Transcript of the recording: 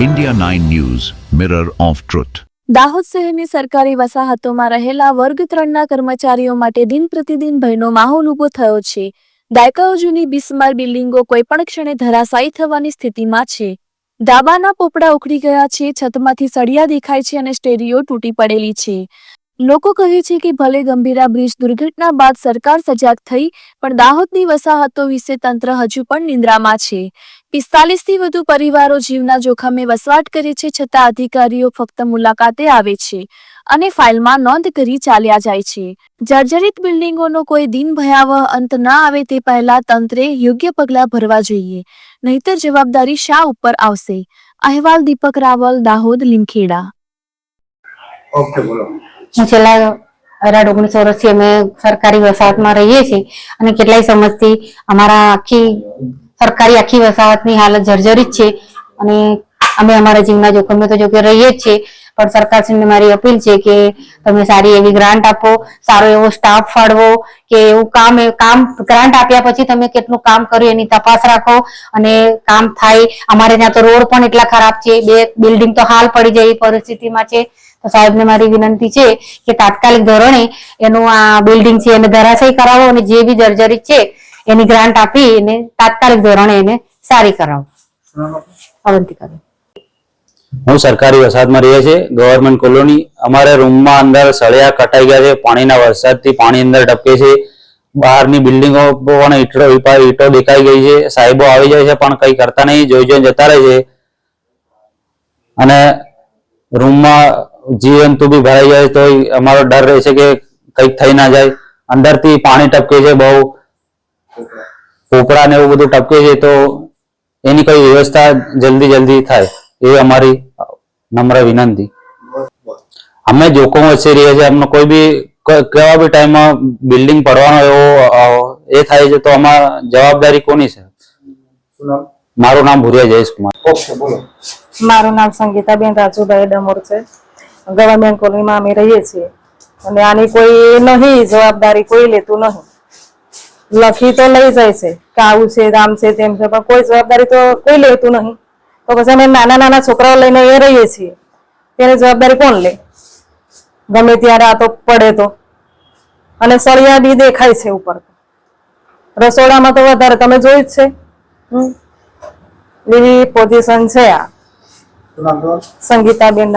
India 9 News, Mirror of Truth. Dahod શહેરની સરકારી વસાહતોમાં રહેલા વર્ગ ત્રણના કર્મચારીઓ માટે દિન પ્રતિદિન ભયનો માહોલ ઊભો થયો છે. દાયકાઓ જૂની બિસ્માર બિલ્ડિંગો કોઈ પણ ક્ષણે ધરાશાયી થવાની સ્થિતિમાં છે. ડાબાના પોપડા ઉખડી ગયા છે છતમાંથી સળિયા દેખાય છે અને સ્ટેરીઓ તૂટી પડેલી છે. લોકો કહે છે કે ભલે ગંભીરા બ્રિજ દુર્ઘટના બાદ સરકાર સજાગ થઈ, પણ દાહોદની વસાહતો વિશે તંત્ર હજુ પણ નિંદ્રામાં છે. પિસ્તાલીસથી વધુ પરિવારો જીવના જોખમે વસવાટ કરે છે છતાં અધિકારીઓ ફક્ત મુલાકાતે આવે છે અને ફાઇલમાં નોંધ કરી ચાલ્યા જાય છે. જર્જરિત બિલ્ડિંગોનો કોઈ દિન ભયાવહ અંત ન આવે તે પહેલા તંત્રે યોગ્ય પગલાં ભરવા જોઈએ. નહીતર જવાબદારી શા ઉપર આવશે? અહેવાલ દીપક રાવલ, દાહોદ, લીમખેડા. ઓકે, બોલો. હું છેલ્લા અઢાર, ઓગણીસો વર્ષથી અમે સરકારી વસાહતમાં રહીએ છીએ અને કેટલાય સમજથી અમારા આખી સરકારી આખી વસાહતની હાલત જર્જરિત છે અને અમે અમારા જીવના જોખમે તો જોકે રહીએ જ છીએ. પણ સરકારશ્રીને મારી અપીલ છે કે તમે સારી એવી ગ્રાન્ટ આપો, સારો એવો સ્ટાફ ફાળવો, કે એવું કામ કામ ગ્રાન્ટ આપ્યા પછી તમે કેટલું કામ કર્યું એની તપાસ રાખો અને કામ થાય. અમારે ત્યાં તો રોડ પણ એટલા ખરાબ છે, બે બિલ્ડિંગ તો હાલ પડી જાય એ પરિસ્થિતિમાં છે. તો સાહેબને મારી વિનંતી છે કે તાત્કાલિક ધોરણે એનું આ બિલ્ડિંગ છે એને ધરાશય કરાવો અને જે બી જર્જરિત છે એની ગ્રાન્ટ આપી એને તાત્કાલિક ધોરણે એને સારી કરાવો. અવંતિકા હું સરકારી વરસાદમાં રહીએ છીએ ગવર્મેન્ટ કોલોની અમારે રૂમમાં અંદર સળિયા કટાઈ ગયા છે, પાણીના વરસાદથી પાણી અંદર ટપકે છે. બહારની બિલ્ડિંગો પણ ઈટો ઈટો દેખાઈ ગઈ છે. સાહેબો આવી જાય છે, પણ કઈ કરતા નહીં. જોઈ જોઈને જતા રહે છે. અને રૂમમાં જીવજંતુ બી ભરાઈ જાય તો અમારો ડર રહે છે કે કંઈક થઈ ના જાય. અંદરથી પાણી ટપકે છે બહુ. પોપડા ને એવું બધું ટપકે છે, તો એની કઈ વ્યવસ્થા જલ્દી જલ્દી થાય, એ અમારી નમ્ર વિનંતી. અમે જોખમ વચ્ચે રહીએ છીએ અમને કોઈ બી કેવા બી ટાઈમમાં બિલ્ડિંગ પડવાનો એવો એ થાય છે, તો આમાં જવાબદારી કોની છે? મારું નામ ભુરિયા જયેશ કુમાર મારું નામ સંગીતાબેન રાજુભાઈ ડમોર છે. ગવર્મેન્ટ કોલોનીમાં અમે રહીએ છીએ. અને આની કોઈ નહીં જવાબદારી કોઈ લેતું નહીં. લખી તો લઈ જાય છે કે આવું છે રામ છે તેમ છે પણ કોઈ જવાબદારી તો કોઈ લેતું નહીં. તો પછી અમે નાના નાના છોકરાઓ લઈને એ રહીએ છીએ. તેની જવાબદારી કોણ લે? ગમે ત્યારે આ તો પડે તો. અને સળિયા બી દેખાય છે ઉપર રસોડામાં તો વધારે તમે જોયું જ છે. એવી પોઝિશન છે આ. સંગીતાબેન